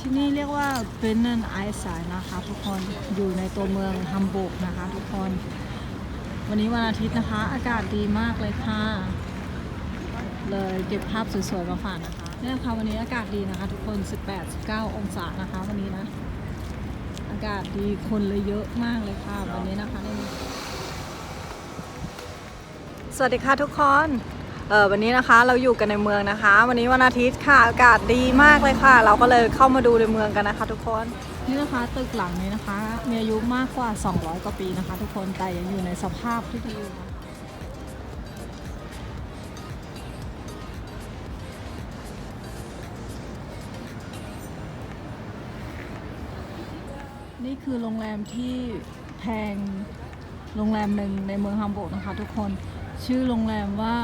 ที่นี่เรียกว่าเบนเนนไอซ์ไซนะคะทุกคนอยู่ในตัวเมืองฮัมบูร์กนะคะ ทุกคน วันนี้วันอาทิตย์นะคะ อากาศดีมากเลยค่ะ เลยเก็บภาพสวยๆมาฝากนะคะเนี่ยค่ะวันนี้อากาศดีนะคะ ทุกคน 18-19 องศานะคะ วันนี้นะ อากาศดีคนเลยเยอะมากเลยค่ะ วันนี้นะคะสวัสดีค่ะทุกคน เออวันนี้นะคะเราอยู่กันในเมืองนะคะ วันนี้วันอาทิตย์ค่ะอากาศดีมากเลยค่ะ เราก็เลยเข้ามาดูในเมืองกันนะคะ ทุกคนนี่นะคะตึกหลังนี้นะคะ มีอายุมากกว่า 200 กว่าปีนะคะ ทุกคนแต่ยังอยู่ในสภาพที่ดีอยู่นะนี่คือโรงแรมที่แพงโรงแรมหนึ่งในเมืองฮัมบูร์กนะคะ ทุกคน ชื่อโรงแรมว่า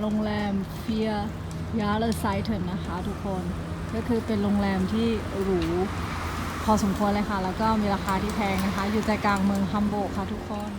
โรงแรมเฟียยาเลไซเทนนะคะทุกคนก็คือเป็นโรงแรมที่หรูพอสมควรเลยค่ะ แล้วก็มีราคาที่แพงนะคะ อยู่ใจกลางเมืองฮัมโบกค่ะทุกคน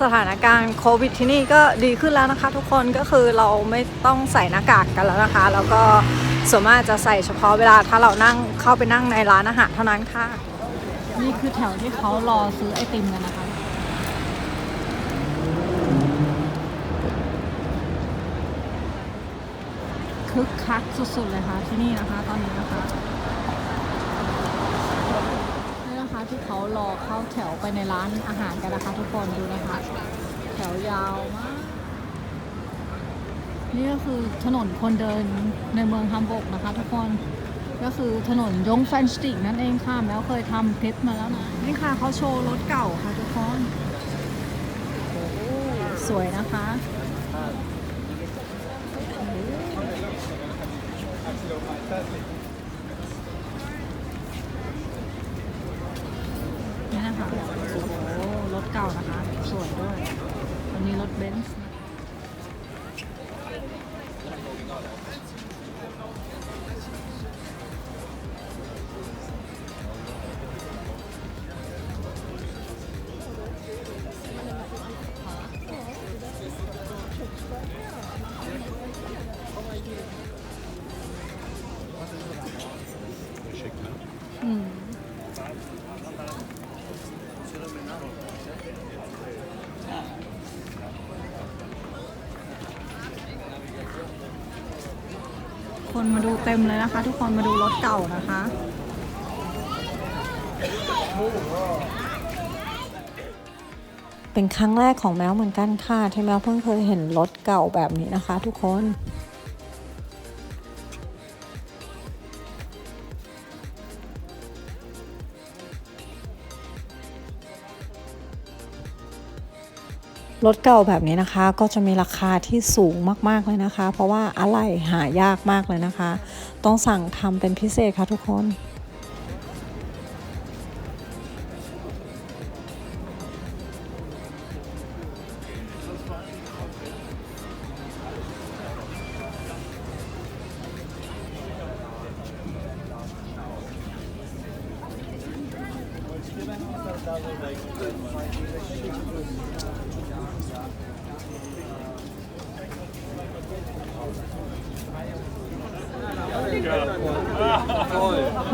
สถานการณ์โควิดที่นี่ก็ดีขึ้นแล้วนะคะ ทุกคนก็คือเราไม่ต้องใส่หน้ากากกันแล้วนะคะ แล้วก็ส่วนมากจะใส่เฉพาะเวลาถ้าเรานั่งเข้าไปนั่งในร้านอาหารเท่านั้นค่ะ นี่คือแถวที่เขารอซื้อไอติมกันนะคะ คึกคักสุดๆเลยค่ะที่นี่นะคะ ตอนนี้นะคะ นี่นะคะที่ เขารอเข้าแถวไปในร้านอาหารกันนะคะทุกคนดูนะคะ แถวยาวมาก นี่ก็คือถนนคนเดินในเมืองฮัมบูร์กนะคะ ทุกคนก็คือถนนยงแฟนสติกนั่นเองค่ะแมวเคยทำคลิปมาแล้วนะนี่ค่ะเขาโชว์รถเก่าค่ะทุกคนสวยนะคะ คะโอ้โหรถเก่านะคะ สวยด้วย วันนี้รถเบนซ์ เต็มเลยนะคะ ทุกคนมาดูรถเก่านะคะ เป็นครั้งแรกของแมวเหมือนกันค่ะ ที่แมวเพิ่งเคยเห็นรถเก่าแบบนี้นะคะ ทุกคน รถเก่าแบบนี้นะคะ ก็จะมีราคาที่สูงมากๆเลยนะคะ เพราะว่าอะไหล่หายากมากเลยนะคะ ต้องสั่งทำเป็นพิเศษค่ะทุกคน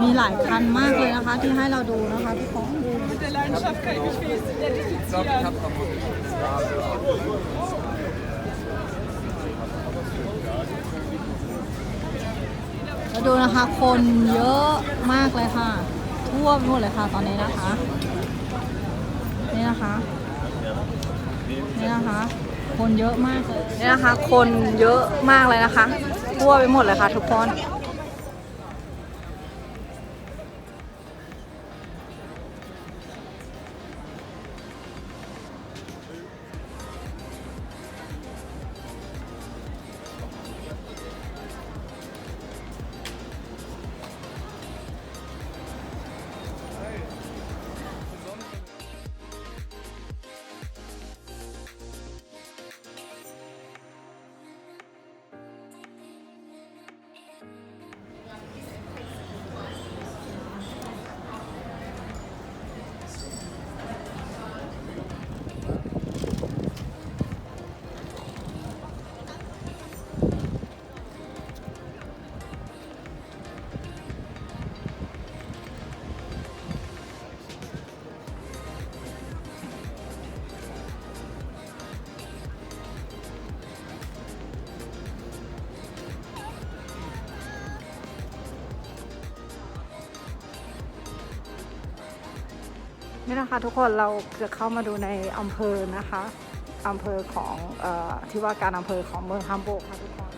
มีหลายคันมากเลยนะคะ ที่ให้เราดูนะคะทุกคนดู der Leidenschaft kann ich mich wenigstens identifizieren. แล้วดูนะคะ คนเยอะมากเลยค่ะ ทั่วไปหมดเลยค่ะตอนนี้นะคะ นี่นะคะ นะคะ คนเยอะมากเลยนี่นะคะ คนเยอะมากเลยนะคะทั่วไปหมดเลยค่ะทุกคน นี่ะคะทุกคนเราจะเข้ามาดูในอำเภอนะคะอำเภอของออที่ว่าการอำเภอของเมืองฮัมบูร์กค่ะทุกคน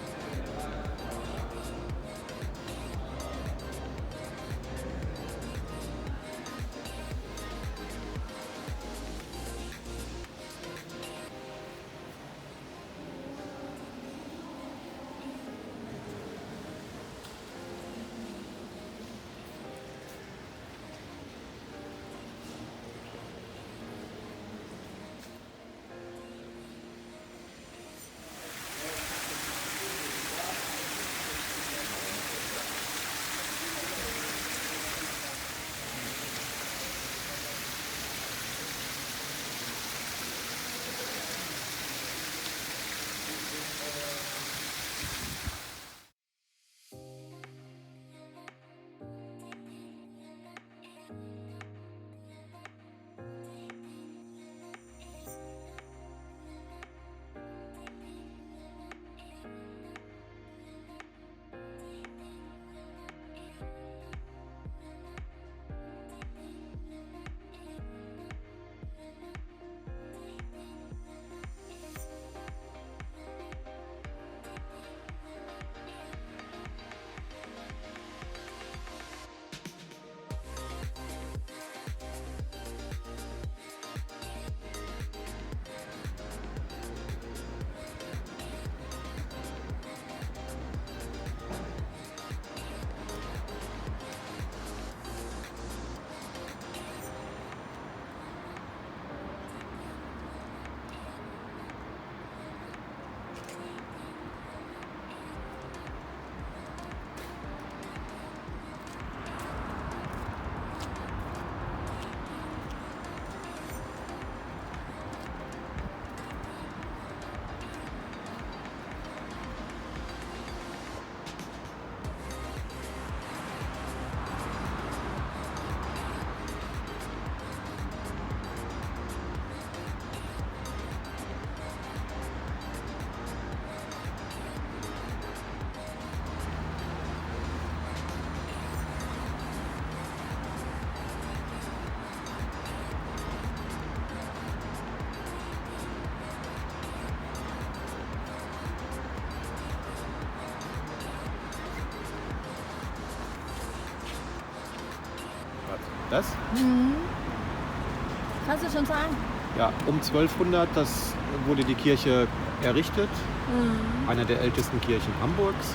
Das? Kannst du schon sagen? Ja, um 1200 das wurde die Kirche errichtet. Einer der ältesten Kirchen Hamburgs.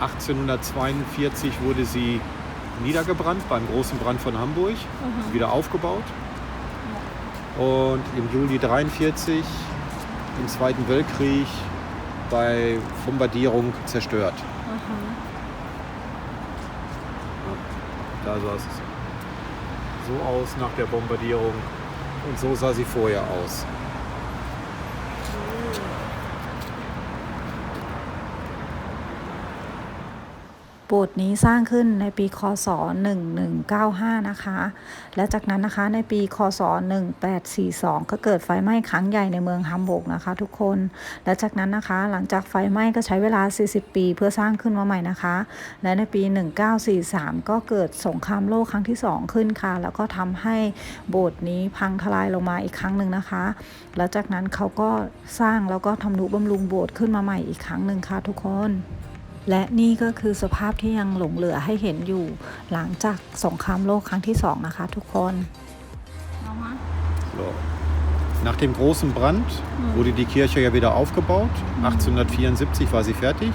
1842 wurde sie niedergebrannt beim großen Brand von Hamburg, wieder aufgebaut. Und im Juli 43 im Zweiten Weltkrieg bei Bombardierung zerstört. Ja, Da sah es so aus nach der Bombardierung und so sah sie vorher aus. โบสถ์นี้สร้างขึ้นในปีคศ 1195 นะคะ และจากนั้นนะคะในปีคศ 1842 ก็เกิดไฟไหม้ครั้งใหญ่ในเมืองฮัมบูร์กนะคะ ทุกคน และจากนั้นนะคะหลังจากไฟไหม้ก็ใช้เวลา 40 ปีเพื่อสร้างขึ้นมาใหม่นะคะ และในปี 1943 ก็เกิดสงครามโลกครั้งที่ 2 ขึ้นค่ะ แล้วก็ทำให้โบสถ์นี้พังทลายลงมาอีกครั้งหนึ่งนะคะ แล้วจากนั้นเขาก็สร้างแล้วก็ทำนุบำรุงโบสถ์ขึ้นมาใหม่อีกครั้งหนึ่งค่ะทุกคน และนี่ก็คือสภาพที่ยังหลงเหลือให้เห็นอยู่ หลังจากสงครามโลกครั้งที่สองนะคะ ทุกคน Nochmal. So. Nach dem großen Brand wurde die Kirche ja wieder aufgebaut. 1874 war sie fertig.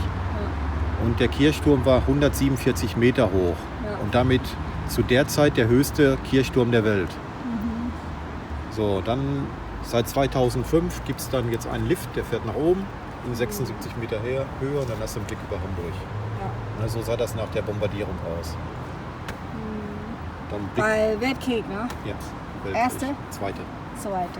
Und der Kirchturm war 147 Meter hoch. Ja. Und damit zu der Zeit der höchste Kirchturm der Welt. So, dann seit 2005 gibt es dann jetzt einen Lift, der fährt nach oben in 76 Meter her, Höhe und dann hast du einen Blick über Hamburg. Na, so sah das nach der Bombardierung aus. Dann Blick, Bei Weltkrieg, ne? ja, Weltkrieg. Erste? Zweite. Zweite.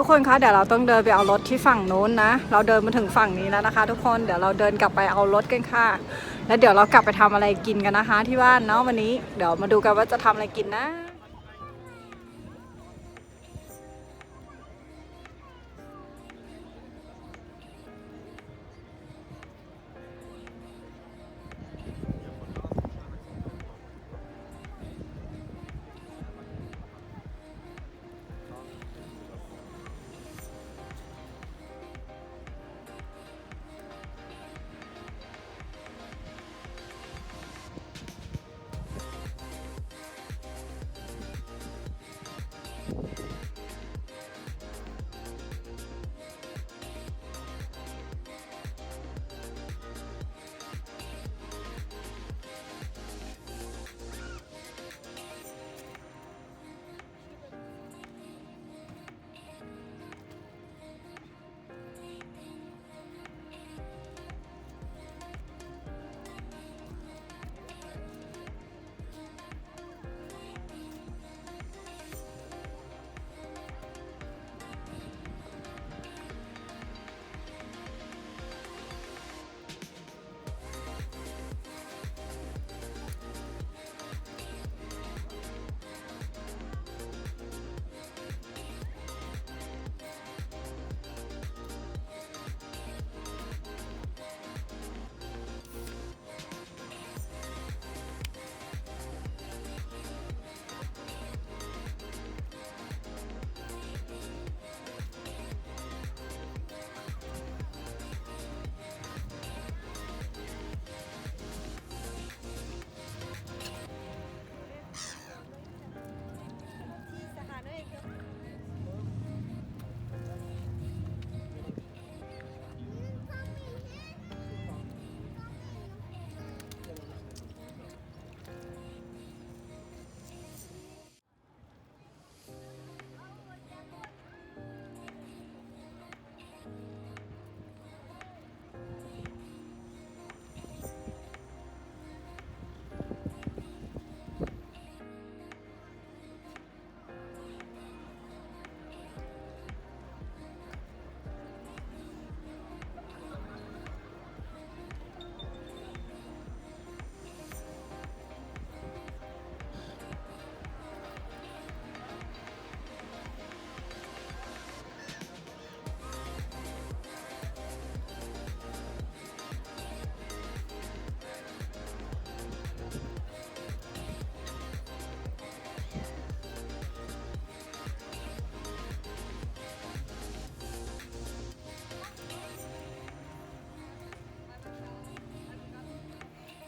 ทุกคนคะเดี๋ยวเราต้องเดินไปเอารถที่ฝั่งโน้นนะ เราเดินมาถึงฝั่งนี้แล้วนะคะ ทุกคนเดี๋ยวเราเดินกลับไปเอารถกันค่ะ แล้วเดี๋ยวเรากลับไปทำอะไรกินกันนะคะ ที่บ้านเนาะวันนี้ เดี๋ยวมาดูกันว่าจะทำอะไรกินนะ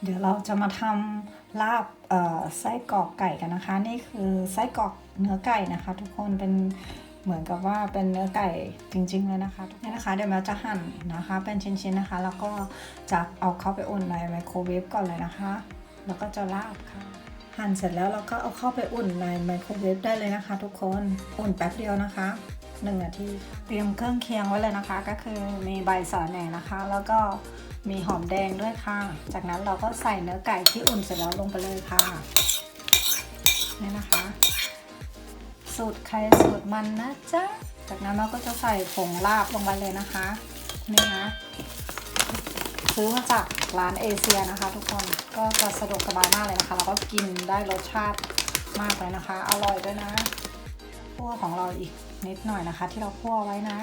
เดี๋ยวเราจะมาทำลาบไส้กรอกไก่กันนะคะ นี่คือไส้กรอกเนื้อไก่นะคะ ทุกคนเป็นเหมือนกับว่าเป็นเนื้อไก่จริงๆเลยนะคะนี่นะคะเดี๋ยวเราจะหั่นนะคะ เป็นชิ้นๆนะคะ แล้วก็จะเอาเข้าไปอุ่นในไมโครเวฟก่อนเลยนะคะ แล้วก็จะลาบค่ะหั่นเสร็จแล้วเราก็เอาเข้าไปอุ่นในไมโครเวฟได้เลยนะคะ ทุกคนอุ่นแป๊บเดียวนะคะหนึ่งนาทีเตรียมเครื่องเคียงไว้เลยนะคะ ก็คือมีใบสะระแหน่นะคะ แล้วก็ มีหอมแดงด้วยค่ะ จากนั้นเราก็ใส่เนื้อไก่ที่อุ่นเสร็จแล้วลงไปเลยค่ะนี่นะคะ สูตรใครสูตรมันนะจ๊ะ จากนั้นเราก็จะใส่ผงลาบลงไปเลยนะคะนี่นะซื้อมาจากร้านเอเชียนะคะ ทุกคนก็จะสะดวกสบายมากเลยนะคะ แล้วก็กินได้รสชาติมากเลยนะคะ อร่อยด้วยนะคั่วของเราอีกนิดหน่อยนะคะ ที่เราคั่วไว้นะ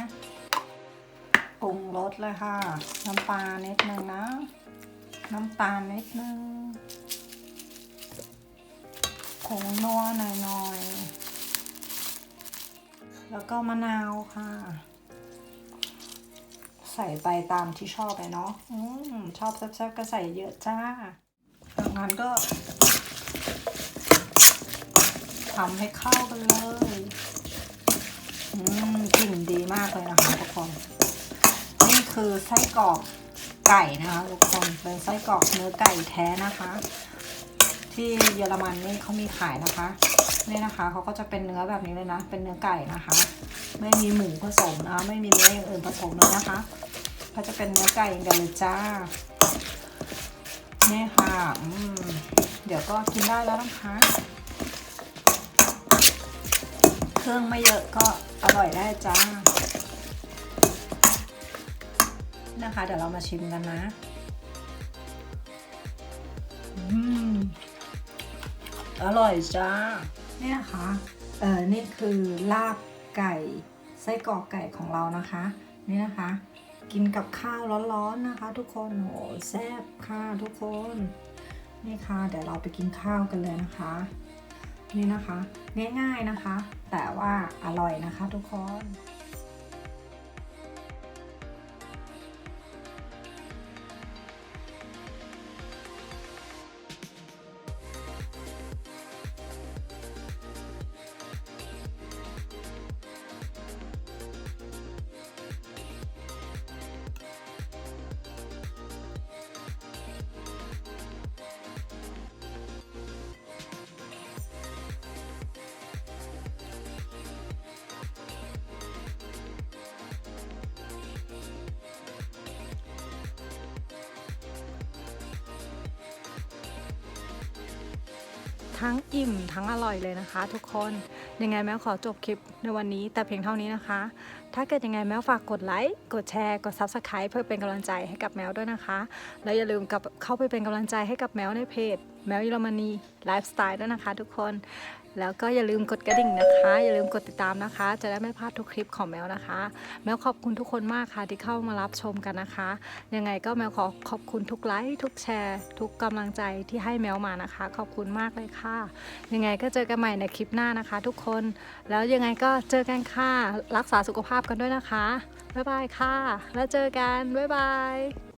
ปรุงรสเลยค่ะ น้ำปลานิดนึงนะ น้ำตาลนิดนึงผงนัวหน่อยๆ แล้วก็มะนาวค่ะ ใส่ไปตามที่ชอบเลยเนาะอืมชอบแซ่บๆก็ใส่เยอะจ้าจากนั้นก็ทำให้เข้ากันเลย อืมกลิ่นดีมากเลยนะคะทุกคน คือไส้กรอกไก่นะคะทุกคนเป็นไส้กรอกเนื้อไก่แท้นะคะ ที่เยอรมันนี่เขามีขายนะคะนี่นะคะเขาก็จะเป็นเนื้อแบบนี้เลยนะ เป็นเนื้อไก่นะคะ ไม่มีหมูผสมนะไม่มีเนื้ออย่างอื่นผสมเลยนะคะเขาจะเป็นเนื้อไก่อย่างเดียวเลยจ้านี่ค่ะอืมเดี๋ยวก็กินได้แล้วนะคะเครื่องไม่เยอะก็อร่อยได้จ้า นะคะ เดี๋ยวเรามาชิมกันนะอร่อยจ้านี่นะคะเออนี่คือลาบไก่ไส้กรอกไก่ของเรานะคะ นี่นะคะ กินกับข้าวร้อนๆนะคะ ทุกคนโหแซ่บค่ะทุกคน นี่ค่ะ เดี๋ยวเราไปกินข้าวกันเลยนะคะ นี่นะคะ ง่ายๆนะคะ แต่ว่าอร่อยนะคะทุกคน ทั้งอิ่มทั้งอร่อยเลยนะคะ ทุกคนยังไงแมวขอจบคลิปในวันนี้ แต่เพียงเท่านี้นะคะ ถ้าเกิดยังไงแมวฝากกดไลค์กดแชร์กด Subscribe เพื่อเป็นกำลังใจให้กับแมวด้วยนะคะ แล้วอย่าลืมกับเข้าไปเป็นกำลังใจให้กับแมวในเพจ แมวเยอรมนีไลฟ์สไตล์ด้วยนะคะ ทุกคน แล้วก็อย่าลืมกดกระดิ่งนะคะ อย่าลืมกดติดตามนะคะ จะได้ไม่พลาดทุกคลิปของแมวนะคะ แมวขอบคุณทุกคนมากค่ะที่เข้ามารับชมกันนะคะ ยังไงก็แมวขอขอบคุณทุกไลค์ทุกแชร์ ทุกกำลังใจที่ให้แมวมานะคะ ขอบคุณมากเลยค่ะ ยังไงก็เจอกันใหม่ในคลิปหน้านะคะ ทุกคน แล้วยังไงก็เจอกันค่ะ รักษาสุขภาพกันด้วยนะคะ บ๊ายบายค่ะ แล้วเจอกัน บ๊ายบาย